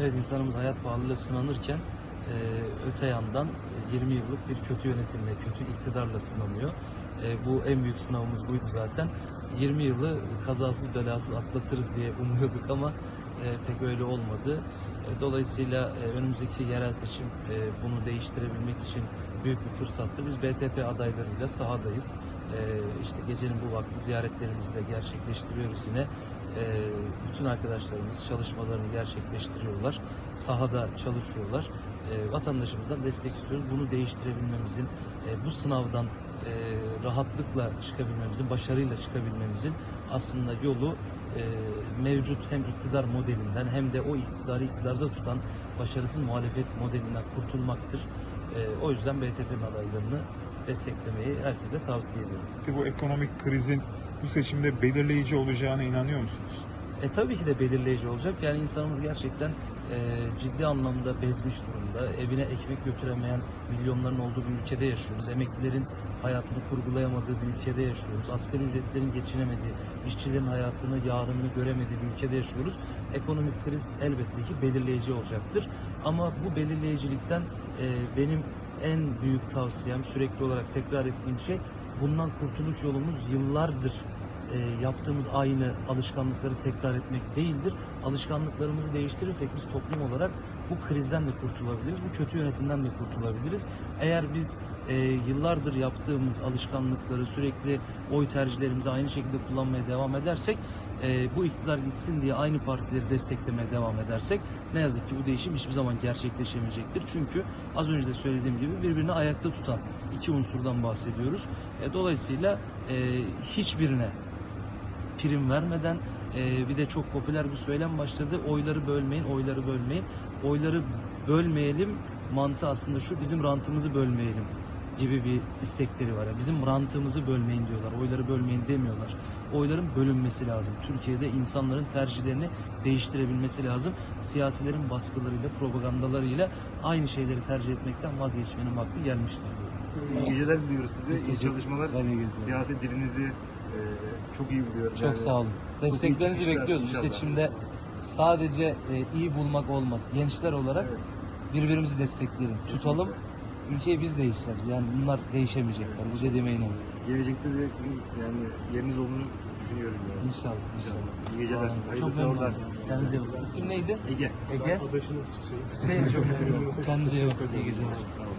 Evet insanımız hayat pahalılığıyla sınanırken e, öte yandan e, 20 yıllık bir kötü yönetimle, kötü iktidarla sınanıyor. E, bu en büyük sınavımız buydu zaten. 20 yılı kazasız belasız atlatırız diye umuyorduk ama e, pek öyle olmadı. E, dolayısıyla e, önümüzdeki yerel seçim e, bunu değiştirebilmek için büyük bir fırsattı. Biz BTP adaylarıyla sahadayız. E, işte gecenin bu vakti ziyaretlerimizi de gerçekleştiriyoruz yine. E, bütün arkadaşlarımız çalışmalarını gerçekleştiriyorlar. Sahada çalışıyorlar. E, vatandaşımızdan destek istiyoruz. Bunu değiştirebilmemizin, e, bu sınavdan e, rahatlıkla çıkabilmemizin, başarıyla çıkabilmemizin aslında yolu e, mevcut hem iktidar modelinden hem de o iktidarı iktidarda tutan başarısız muhalefet modelinden kurtulmaktır. O yüzden BTP'nin adaylarını desteklemeyi herkese tavsiye ediyorum. Peki bu ekonomik krizin bu seçimde belirleyici olacağına inanıyor musunuz? E tabii ki de belirleyici olacak. Yani insanımız gerçekten e, ciddi anlamda bezmiş durumda. Evine ekmek götüremeyen milyonların olduğu bir ülkede yaşıyoruz. Emeklilerin hayatını kurgulayamadığı bir ülkede yaşıyoruz. Asgari ücretlerin geçinemediği, işçilerin hayatını, yarınını göremediği bir ülkede yaşıyoruz. Ekonomik kriz elbette ki belirleyici olacaktır. Ama bu belirleyicilikten e, benim en büyük tavsiyem sürekli olarak tekrar ettiğim şey bundan kurtuluş yolumuz yıllardır e, yaptığımız aynı alışkanlıkları tekrar etmek değildir. Alışkanlıklarımızı değiştirirsek biz toplum olarak bu krizden de kurtulabiliriz, bu kötü yönetimden de kurtulabiliriz. Eğer biz e, yıllardır yaptığımız alışkanlıkları sürekli oy tercihlerimizi aynı şekilde kullanmaya devam edersek, e, bu iktidar gitsin diye aynı partileri desteklemeye devam edersek ne yazık ki bu değişim hiçbir zaman gerçekleşemeyecektir. Çünkü az önce de söylediğim gibi birbirini ayakta tutan iki unsurdan bahsediyoruz. E, dolayısıyla e, hiçbirine prim vermeden e, bir de çok popüler bir söylem başladı. Oyları bölmeyin, oyları bölmeyin. Oyları bölmeyelim mantığı aslında şu bizim rantımızı bölmeyelim gibi bir istekleri var. Yani bizim rantımızı bölmeyin diyorlar. Oyları bölmeyin demiyorlar. Oyların bölünmesi lazım. Türkiye'de insanların tercihlerini değiştirebilmesi lazım. Siyasilerin baskılarıyla, propagandalarıyla aynı şeyleri tercih etmekten vazgeçmenin vakti gelmiştir. İyi geceler diliyoruz size. İyi çalışmalar. Siyasi dilinizi e, çok iyi biliyorum. Çok sağ olun. Desteklerinizi bekliyoruz. Bu seçimde sadece e, iyi bulmak olmaz. Gençler olarak Evet. birbirimizi destekleyelim. Tutalım. Ülkeyi biz değişeceğiz. Yani bunlar değişemeyecekler. Bu dediğime inanın. Gelecekte de sizin yani yeriniz olduğunu düşünüyorum. Yani. İnşallah. İnşallah. İyi geceler. Çok Hayırlı memnun sahurlar. oldum. Kendinize iyi bakın. İsim neydi? Ege. Ege. Arkadaşınız Hüseyin. Hüseyin çok memnun oldum. Kendinize iyi bakın. İyi geceler. Sağ olun.